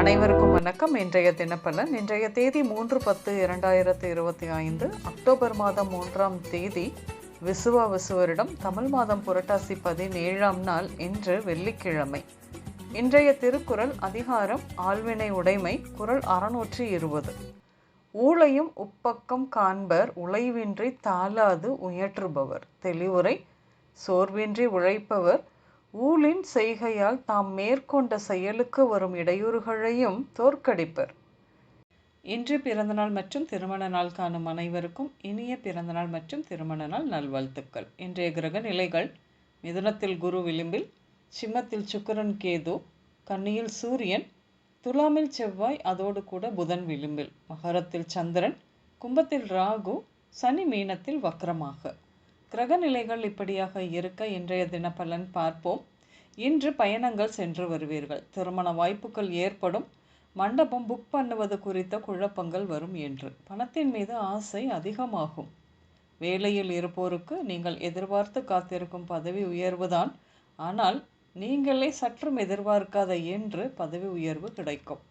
அனைவருக்கும் வணக்கம். இன்றைய தினப்பலன் இன்றைய தேதி மூன்று பத்து இரண்டாயிரத்து இருபத்தி ஐந்து அக்டோபர் மாதம் மூன்றாம் தேதி விசுவா விசுவரிடம் தமிழ் மாதம் புரட்டாசி பதினேழாம் நாள் இன்று வெள்ளிக்கிழமை. இன்றைய திருக்குறள் அதிகாரம் ஆழ்வினை உடைமை குறள் அறுநூற்றி இருபது. ஊழையும் உப்பக்கம் காண்பர் உழைவின்றி தாளாது உயற்றுபவர். தெளிவுரை சோர்வின்றி உழைப்பவர் ஊழின் செய்கையால் தாம் மேற்கொண்ட செயலுக்கு வரும் இடையூறுகளையும் தோற்கடிப்பர். இன்று பிறந்தநாள் மற்றும் திருமண நாள் காணும் அனைவருக்கும் இனிய பிறந்தநாள் மற்றும் திருமண நாள் நல்வாழ்த்துக்கள். இன்றைய கிரக நிலைகள் மிதுனத்தில் குரு விளிம்பில் சிம்மத்தில் சுக்கிரன் கேது கன்னியில் சூரியன் துலாமில் செவ்வாய் அதோடு கூட புதன் விளிம்பில். மகரத்தில் சந்திரன் கும்பத்தில் ராகு சனி மீனத்தில் வக்ரமாக. கிரக நிலைகள் இப்படியாக இருக்க இன்றைய தினப்பலன் பார்ப்போம். இன்று பயணங்கள் சென்று வருவீர்கள். திருமண வாய்ப்புகள் ஏற்படும். மண்டபம் புக் பண்ணுவது குறித்த குழப்பங்கள் வரும் என்று. பணத்தின் மீது ஆசை அதிகமாகும். வேலையில் இருப்போருக்கு நீங்கள் எதிர்பார்த்து காத்திருக்கும் பதவி உயர்வுதான். ஆனால் நீங்களே சற்றும் எதிர்பார்க்காத என்று பதவி உயர்வு கிடைக்கும்.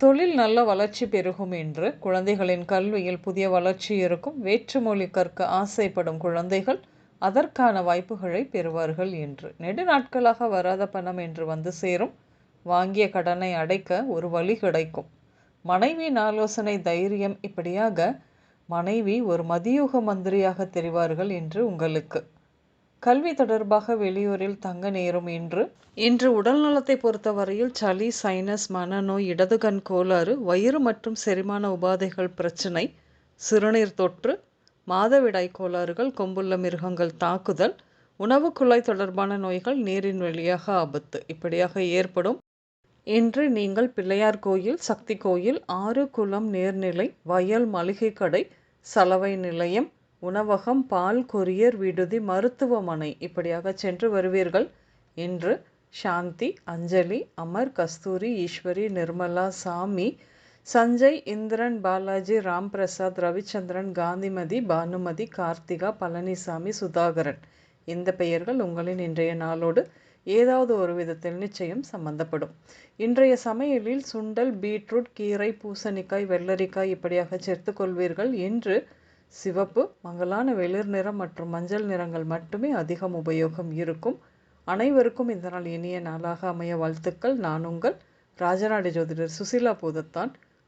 தொழில் நல்ல வளர்ச்சி பெருகும் என்று. குழந்தைகளின் கல்வியில் புதிய வளர்ச்சி இருக்கும். வேற்றுமொழி கற்க ஆசைப்படும் குழந்தைகள் அதற்கான வாய்ப்புகளை பெறுவார்கள் என்று. நெடு நாட்களாக வராத பணம் என்று வந்து சேரும். வாங்கிய கடனை அடைக்க ஒரு வழி கிடைக்கும். மனைவியின் ஆலோசனை தைரியம் இப்படியாக மனைவி ஒரு மதியூக மந்திரியாக தெரிவார்கள் என்று உங்களுக்கு. கல்வி தொடர்பாக வெளியூரில் தங்க நேரும் என்று இன்று உடல் நலத்தை பொறுத்தவரையில் சளி சைனஸ் மனநோய் இடது கண் கோளாறு வயிறு மற்றும் செரிமான உபாதைகள் பிரச்சனை சிறுநீர் தொற்று மாதவிடாய் கோளாறுகள் கொம்புள்ள மிருகங்கள் தாக்குதல் உணவு குழாய் தொடர்பான நோய்கள் நீரின் வழியாக ஆபத்து. இப்படியாக ஏற்படும். இன்று நீங்கள் பிள்ளையார் கோயில் சக்தி கோயில் ஆறு குளம் நேர்நிலை வயல் மளிகை கடை சலவை நிலையம் உணவகம் பால் கொரியர் விடுதி மருத்துவமனை இப்படியாக சென்று வருவீர்கள். இன்று சாந்தி அஞ்சலி அமர் கஸ்தூரி ஈஸ்வரி நிர்மலா சாமி சஞ்சய் இந்திரன் பாலாஜி ராம் பிரசாத் ரவிச்சந்திரன் காந்திமதி பானுமதி கார்த்திகா பழனிசாமி சுதாகரன். இந்த பெயர்கள் உங்களின் இன்றைய நாளோடு ஏதாவது ஒரு விதத்தில் நிச்சயம் சம்பந்தப்படும். இன்றைய சமையலில் சுண்டல் பீட்ரூட் கீரை பூசணிக்காய் வெள்ளரிக்காய் இப்படியாக சேர்த்து கொள்வீர்கள் இன்று சிவப்பு மங்கலான வெளிர் நிறம் மற்றும் மஞ்சள் நிறங்கள் மட்டுமே அதிகம் உபயோகம் இருக்கும். அனைவருக்கும் இந்த நாள் இனிய நாளாக அமைய வாழ்த்துக்கள். நான் உங்கள் ராஜநாடி ஜோதிடர் சுசிலா பூதத்தான்.